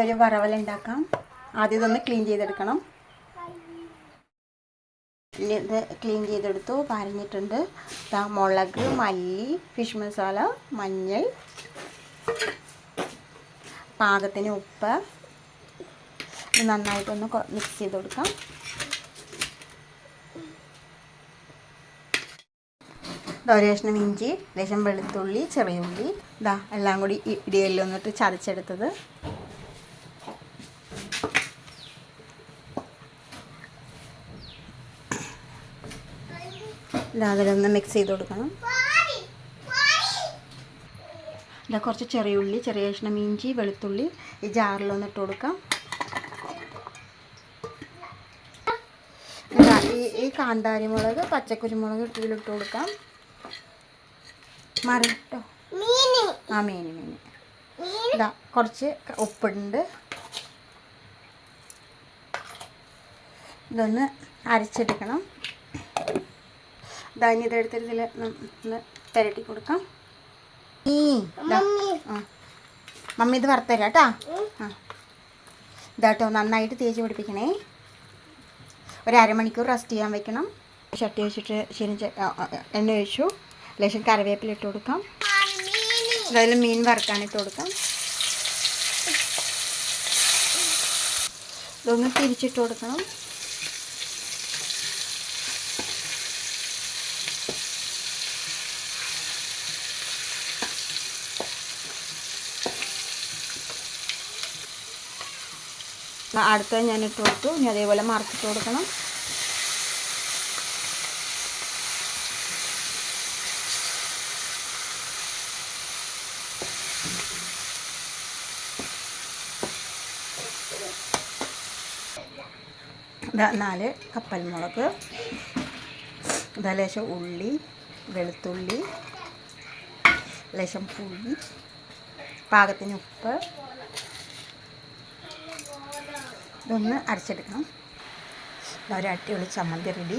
ഒരു വറവൽ ഉണ്ടാക്കാം. ആദ്യം ഇതൊന്ന് ക്ലീൻ ചെയ്തെടുക്കണം. ഇത് ക്ലീൻ ചെയ്തെടുത്തു. പറഞ്ഞിട്ടുണ്ട് മുളക് മല്ലി ഫിഷ് മസാല മഞ്ഞൾ പാകത്തിന് ഉപ്പ്. നന്നായിട്ടൊന്ന് മിക്സ് ചെയ്ത് കൊടുക്കാം. ഒരു ഇഞ്ചി ലേശം വെളുത്തുള്ളി ചെറിയ ഉള്ളി. ഇതാ എല്ലാം കൂടി ഇടിയെല്ലാം വന്നിട്ട് ചതച്ചെടുത്തത്. അതിലൊന്ന് മിക്സ് ചെയ്ത് കൊടുക്കണം. ഇതാ കുറച്ച് ചെറിയ ഉള്ളി ചെറിയ കഷ്ണം ഇഞ്ചി വെളുത്തുള്ളി ഈ ജാറിലൊന്ന് ഇട്ട് കൊടുക്കാം. ഈ ഈ കാന്താരി മുളക് പച്ചക്കുരുമുളക് ഇട്ടിട്ട് കൊടുക്കാം. മറിട്ടോ കേട്ടോ ആ മീൻ മീൻ ഇതാ കുറച്ച് ഉപ്പുണ്ട്. ഇതൊന്ന് അരച്ചെടുക്കണം. ധാന്യം ഇതെടുത്തിട്ട് ഇതിൽ ഒന്ന് പുരട്ടി കൊടുക്കാം. ഈ മമ്മി. ഇത് വറുത്തരാം കേട്ടാ. ആ. ഇതാട്ടോ നന്നായിട്ട് തേച്ച് പിടിപ്പിക്കണേ. ഒരു അരമണിക്കൂർ റെസ്റ്റ് ചെയ്യാൻ വെക്കണം. ചട്ടി വെച്ചിട്ട് ശരി എണ്ണ ഒഴിച്ചു. ലേശം കറിവേപ്പില ഇട്ട് കൊടുക്കാം. അതായത് മീൻ വറുക്കാനിട്ട് കൊടുക്കാം. ഇതൊന്ന് തിരിച്ചിട്ട് കൊടുക്കണം. അടുത്തത് ഞാൻ ഇട്ട് കൊടുത്തു. ഇനി അതേപോലെ മറച്ചിട്ട് കൊടുക്കണം. നാല് കപ്പൽ മുളക് ഇതാ ലേശം ഉള്ളി വെളുത്തുള്ളി ലേശം പുളി പാകത്തിന് ഉപ്പ്. ഇതൊന്ന് അരച്ചെടുക്കണം. ഒരു അടിപൊളി ചമ്മന്തി റെഡി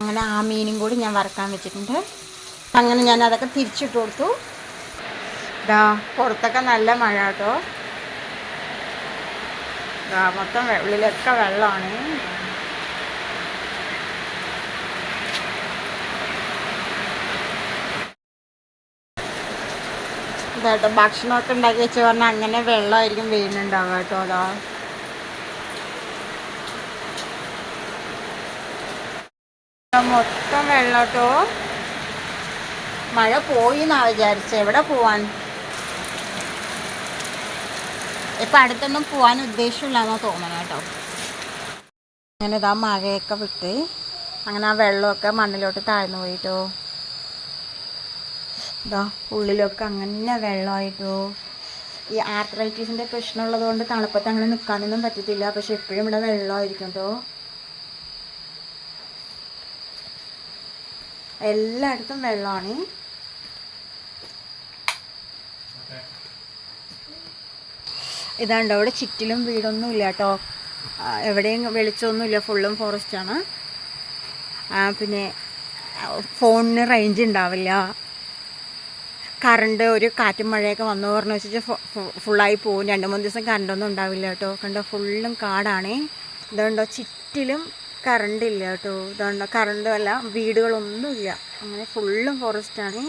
അങ്ങനെ ആ മീനും കൂടി ഞാൻ വറക്കാൻ വെച്ചിട്ടുണ്ട്. അങ്ങനെ ഞാൻ അതൊക്കെ തിരിച്ചിട്ട് കൊടുത്തു. ഇതാ പുറത്തൊക്കെ നല്ല മഴ കേട്ടോ. ഇതാ മൊത്തം ഉള്ളിലൊക്കെ വെള്ളമാണ്. ഇതാട്ടോ ഭക്ഷണമൊക്കെ ഉണ്ടാക്കി വെച്ച് പറഞ്ഞാൽ അങ്ങനെ വെള്ളമായിരിക്കും വെയിലുണ്ടാവുക കേട്ടോ അതാ. മൊത്തം വെള്ളോട്ടോ? മഴ പോയി എന്നാ വിചാരിച്ചത് എവിടെ പോവാൻ? ഇപ്പം അടുത്തൊന്നും പോകാൻ ഉദ്ദേശമില്ലാന്നാ തോന്നണം കേട്ടോ. അങ്ങനെ ഇതാ മഴയൊക്കെ വിട്ട് അങ്ങനെ ആ വെള്ളമൊക്കെ മണ്ണിലോട്ട് താഴ്ന്നു പോയിട്ടോ. ഇതാ ഉള്ളിലൊക്കെ അങ്ങനെ വെള്ളമായിട്ടോ. ഈ ആർത്രൈറ്റീസിന്റെ പ്രശ്നമുള്ളത് കൊണ്ട് തണുപ്പത്ത് അങ്ങനെ നിൽക്കാനൊന്നും പറ്റത്തില്ല. പക്ഷെ എപ്പോഴും ഇവിടെ വെള്ളമായിരിക്കും കേട്ടോ. എല്ലായിടത്തും വെള്ളമാണ്. ഇതാണ്ടോ അവിടെ ചുറ്റിലും വീടൊന്നും ഇല്ല കേട്ടോ എവിടെയും വെളിച്ചമൊന്നുമില്ല. ഫുള്ളും ഫോറസ്റ്റാണ് പിന്നെ ഫോണിന് റേഞ്ച് ഉണ്ടാവില്ല. കറണ്ട് ഒരു കാറ്റും മഴയൊക്കെ വന്നു പറഞ്ഞു വെച്ചാൽ ഫുള്ളായി പോകും രണ്ട് മൂന്ന് ദിവസം കറണ്ടൊന്നും ഉണ്ടാവില്ല കേട്ടോ. കണ്ടോ? ഫുള്ളും കാടാണേ. ഇതുകൊണ്ടോ ചുറ്റിലും കറണ്ട് ഇല്ല കേട്ടോ ഇതുകൊണ്ട് കറണ്ടും അല്ല വീടുകളൊന്നുമില്ല. അങ്ങനെ ഫുള്ളും ഫോറസ്റ്റാണ്.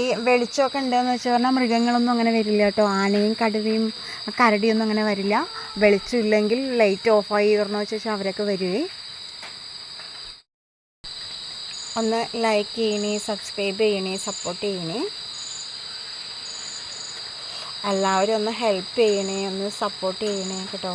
ഈ വെളിച്ചമൊക്കെ ഉണ്ടെന്ന് വെച്ച് പറഞ്ഞാൽ മൃഗങ്ങളൊന്നും അങ്ങനെ വരില്ല കേട്ടോ ആനയും കടുവയും കരടിയൊന്നും അങ്ങനെ വരില്ല. വെളിച്ചം ഇല്ലെങ്കിൽ ലൈറ്റ് ഓഫായി പറഞ്ഞു വെച്ചാൽ അവരൊക്കെ വരുവേ. ഒന്ന് ലൈക്ക് ചെയ്യണേ സബ്സ്ക്രൈബ് ചെയ്യണേ സപ്പോർട്ട് ചെയ്യണേ. എല്ലാവരും ഒന്ന് ഹെൽപ്പ് ചെയ്യണേ ഒന്ന് സപ്പോർട്ട് ചെയ്യണേ കേട്ടോ.